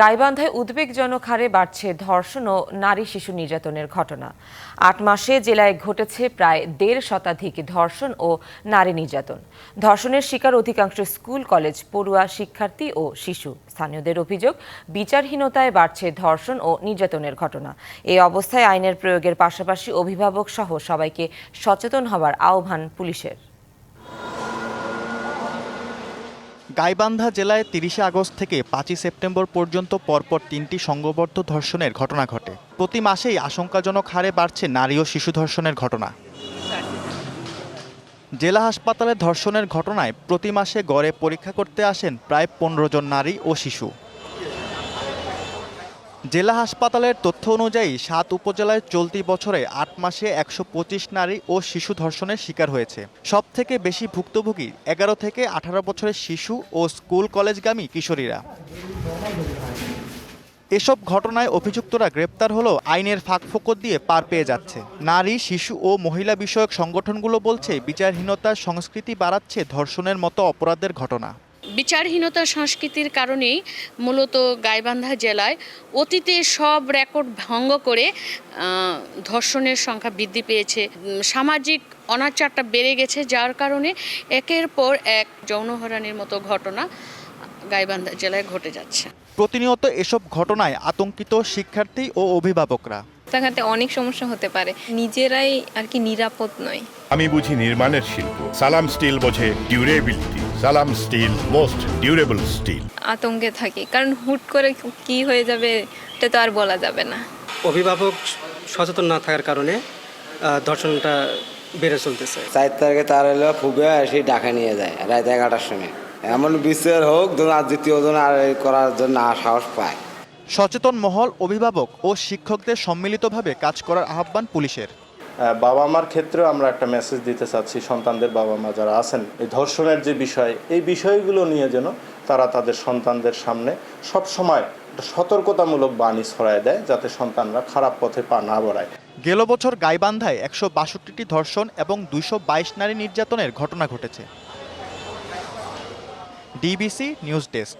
গাইবান্ধায় উদ্বেগজনক হারে বাড়ছে ধর্ষণ ও নারী শিশু নির্যাতনের ঘটনা। আট মাসে জেলায় ঘটেছে প্রায় দেড় শতাধিক ধর্ষণ ও নারী নির্যাতন। ধর্ষণের শিকার অধিকাংশ স্কুল, কলেজ, পড়ুয়া শিক্ষার্থী ও শিশু। স্থানীয়দের অভিযোগ, বিচারহীনতায় বাড়ছে ধর্ষণ ও নির্যাতনের ঘটনা। এই অবস্থায় আইনের প্রয়োগের পাশাপাশি অভিভাবক সহ সবাইকে সচেতন হওয়ার আহ্বান পুলিশের। গাইবান্ধা জেলায় তিরিশে আগস্ট থেকে পাঁচই সেপ্টেম্বর পর্যন্ত পরপর তিনটি সংঘবদ্ধ ধর্ষণের ঘটনা ঘটে। প্রতি মাসেই আশঙ্কাজনক হারে বাড়ছে নারী ও শিশু ধর্ষণের ঘটনা। জেলা হাসপাতালে ধর্ষণের ঘটনায় প্রতি মাসে গড়ে পরীক্ষা করতে আসেন প্রায় পনেরো জন নারী ও শিশু। জেলা হাসপাতালের তথ্য অনুযায়ী সাত উপজেলায় চলতি বছরে আট মাসে একশো পঁচিশ নারী ও শিশু ধর্ষণের শিকার হয়েছে। সব থেকে বেশি ভুক্তভোগী এগারো থেকে আঠারো বছরের শিশু ও স্কুল কলেজগামী কিশোরীরা। এসব ঘটনায় অভিযুক্তরা গ্রেপ্তার হলেও আইনের ফাঁকফোকর দিয়ে পার পেয়ে যাচ্ছে। নারী, শিশু ও মহিলা বিষয়ক সংগঠনগুলো বলছে, বিচারহীনতার সংস্কৃতি বাড়াচ্ছে ধর্ষণের মতো অপরাধের ঘটনা। বিচারহীনতা সংস্কৃতির কারণেই মূলত গাইবান্ধা জেলায় অতীতে সব রেকর্ড ভঙ্গ করে ধর্ষণের সংখ্যা বৃদ্ধি পেয়েছে। সামাজিক অনাচারটা বেড়ে গেছে যার কারণে একের পর এক যৌনহরানির মতো ঘটনা গাইবান্ধা জেলায় ঘটে যাচ্ছে। প্রতিনিয়ত এসব ঘটনায় আতঙ্কিত শিক্ষার্থী ও অভিভাবকরা। রাস্তাঘাটে অনেক সমস্যা হতে পারে। নিজেরাই আর কি নিরাপদ নয়। আমি বুঝি নির্মাণের শিল্প। সালাম স্টিল বোঝে ডিউরেবিলিটি। সালাম স্টিল মোস্ট ডিউরেবল স্টিল। আতঙ্কে থাকি কারণ হুট করে কি হয়ে যাবে এটা তো আর বলা যাবে না। অভিভাবক সচেতন না থাকার কারণে ধর্ষণটা বেড়ে চলতেছে। চার তারিখে তার হলো ফুবে এসে ডাকা নিয়ে যায় রাত এগারোটার সময়। এমন বিচার হোক ধরুন আর দ্বিতীয় জন আর করার জন্য আর সাহস পায়। সচেতন মহল অভিভাবক ও শিক্ষকদের সম্মিলিতভাবে কাজ করার আহ্বান পুলিশের। বাবা মার ক্ষেত্রেও আমরা একটা মেসেজ দিতে চাচ্ছি সন্তানদের বাবা মা যারা আছেন। এই ধর্ষণের যে বিষয়, এই বিষয়গুলো নিয়ে যেন তারা তাদের সন্তানদের সামনে সব সময় একটা সতর্কতামূলক বাণী ছড়ায় দেয়, যাতে সন্তানরা খারাপ পথে পা না বাড়ায়। গেল বছর গাইবান্ধায় একশো বাষট্টিটি ধর্ষণ এবং দুইশো বাইশ নারী নির্যাতনের ঘটনা ঘটেছে। DBC news desk.